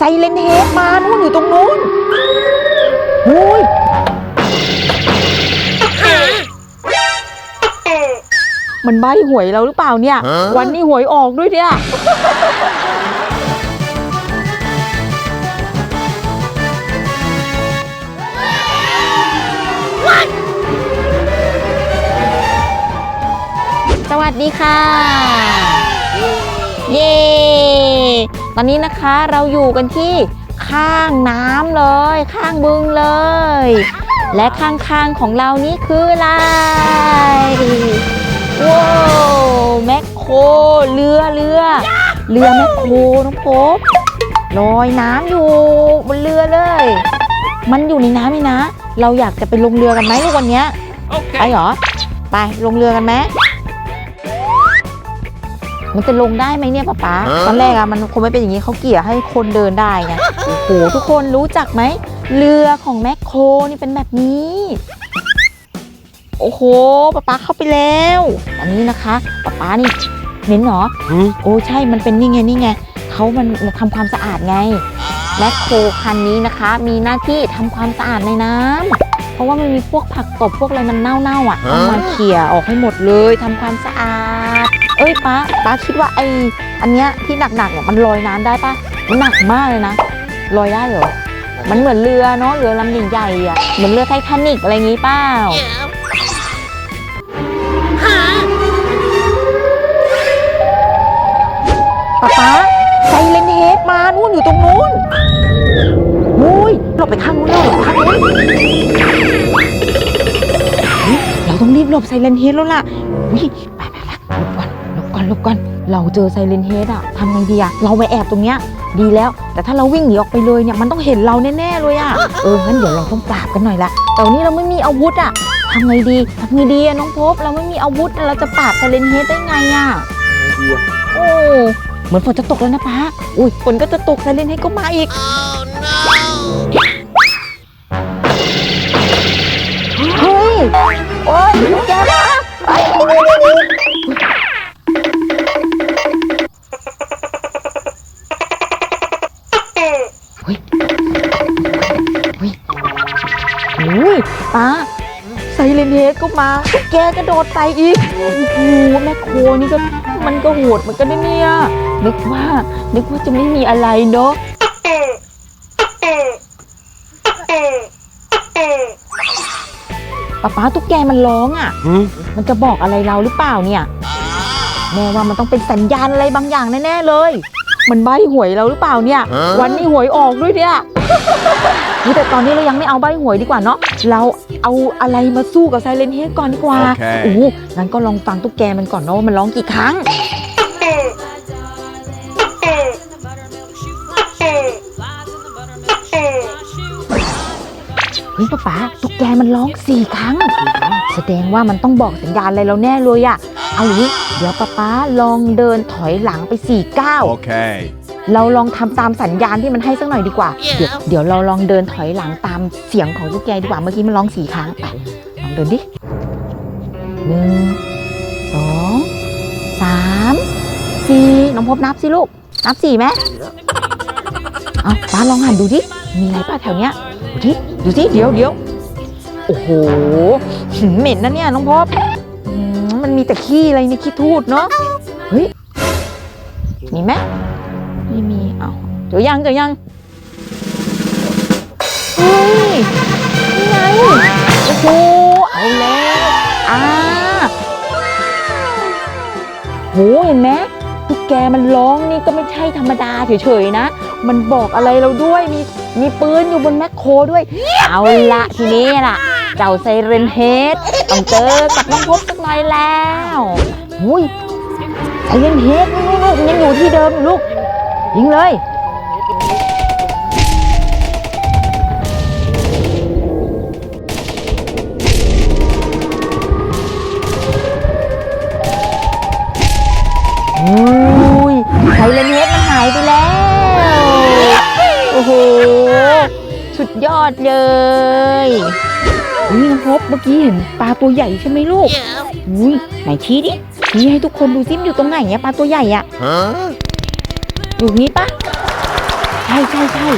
ไซเลนเฮดมานู่นอยู่ตรงนู้นโอ้ยมันใบหวยเราหรือเปล่าเนี่ยฮะวันนี้หวยออกด้วยเนี่ย สวัสดีค่ะ เย้ ตอนนี้นะคะเราอยู่กันที่ข้างน้ำเลย ข้างบึงเลย และข้างๆของเรานี่คืออะไรว้าวแมคโครเรือเรือ เรือแมคโครน้องพบลอยน้ำอยู่บนเรือเลย มันอยู่ในน้ำนี่นะ เราอยากจะไปลงเรือกันไหมลูกวันเนี้ย ไปเหรอ ไปลงเรือกันไหม มันจะลงได้ไหมเนี่ยป๊าป๊าฮะตอนแรกอะมันคงไม่เป็นอย่างนี้เขาเกี่ยให้คนเดินได้ไงโอ้โหทุกคนรู้จักไหมเรือของแมคโครนี่เป็นแบบนี้โอ้โหป๊าป๊าเข้าไปแล้ว อันนี้นะคะป๊าป๊านี่เน้นเหรอหืมโอ้ใช่มันเป็นนี่ไงนี่ไงเขามันทำความสะอาดไงแมคโครคันนี้นะคะ มีหน้าที่ทำความสะอาดในน้ำเพราะว่ามันมีพวกผักตบพวกอะไรมันเน่าๆอะฮะต้องมาเขี่ยออกให้หมดเลยทำความสะอาด เอ้ยป้าป้าคิดว่าไออันเนี้ยที่หนักๆเนี่ยมันลอยน้ำได้ปะมันหนักมากเลยนะลอยได้เหรอมันเหมือนเรือเนาะเรือลำใหญ่ๆอะเหมือนเรือไททานิกอะไรอย่างงี้เปล่าป๊าป๊าไซเลนเฮดมานู่นอยู่ตรงนู้นโอ้ยหลบไปข้างนู้นแล้วหลบข้างนู้นเฮ้ยเราต้องรีบหลบไซเลนเฮดแล้วล่ะ หลบก่อนหลบก่อนเราเจอไซเลนเฮดอะทำไงดีอะเราไปแอบตรงเนี้ยดีแล้ว แต่ถ้าเราวิ่งหนีออกไปเลยเนี่ยมันต้องเห็นเราแน่ๆเลยอะเอองั้นเดี๋ยวเราต้องปราบกันหน่อยละแต่วันนี้เราไม่มีอาวุธอะทำไงดีทำไงดีอะน้องพบเราไม่มีอาวุธเราจะปราบไซเลนเฮดได้ไงอะโอ้เหมือนฝนจะตกแล้วนะป้าอุ้ยฝนก็จะตกไซเรนให้ก็มาอีกเป้าไซเรนเฮดก็มาแกกระโดดใส่อีกโอ้โหแม่โคนี่ก็มันก็โหดเหมือนกันนะเนี่ยนึกว่า นึกว่าจะไม่มีอะไรเนาะป๊าป๊าตุ๊กแกมันร้องอะหืมมันจะบอกอะไรเราหรือเปล่าเนี่ย แม่ว่ามันต้องเป็นสัญญาณอะไรบางอย่างแน่ๆเลย มันใบหวยเราหรือเปล่าเนี่ยฮะวันนี้หวยออกด้วยเนี่ยอุ๊ยแต่ตอนนี้เรายังไม่เอาใบหวยดีกว่าเนาะ เรา เอาอะไรมาสู้กับไซเลนเฮดก่อนดีกว่าโอเค โอ้โหงั้นก็ลองฟังตุ๊กแกมันก่อนเนาะว่ามันร้องกี่ครั้ง เฮ้ยป๊าป๊าตุ๊กแกมันร้องสี่ครั้ง แสดงว่ามันต้องบอกสัญญาณอะไรเราแน่เลยอะเอาอย่างนี้เดี๋ยวป๊าป๊าลองเดินถอยหลังไปสี่ก้าว Okay. เราลองทำตามสัญญาณที่มันให้สักหน่อยดีกว่า เดี๋ยวเดี๋ยวเราลองเดินถอยหลังตามเสียงของตุ๊กแกดีกว่า เมื่อกี้มันร้องสี่ครั้งไปลองเดินดิหนึ่งสองสามสี่น้องพบนับสิลูก นับสี่ไหมเอาป้าลองหันดูดิ มีอะไรป้าแถวเนี้ย ดูดิ ดูสิเดี๋ยวเดี๋ยวโอ้โหหืมเหม็นนะเนี่ยน้องพบอืมมันมีแต่ขี้อะไรในขี้ทูดเนาะ เฮ้ย มีไหม ไม่มีเอาเจอยังเจอยังเฮ้ยนี่ไงโอ้โหเอาแล้วอ่าโหเห็นไหมตุ๊กแกมันร้องนี่ก็ไม่ใช่ธรรมดาเฉยๆนะ มันบอกอะไรเราด้วยมีมีปืนอยู่บนแมคโครด้วย เอาละทีนี้ล่ะ เจ้าไซเรนเฮดต้องเจอกับน้องพบสักหน่อยแล้วหุ้ยไซเรนเฮดลูกๆมันยังอยู่ที่เดิมลูก ยิงเลย อุ้ยไซเลนเฮดมันหายไปแล้ว โอ้โห สุดยอดเลยอุ้ยน้องพบเมื่อกี้เห็นปลาตัวใหญ่ใช่ไหมลูก อุ้ยไหนชี้ดิชี้ให้ทุกคนดูซิมนอยู่ตรงไหนอะปลาตัวใหญ่อะ Huh? อยู่นี้ปะใช่ใช่ใช่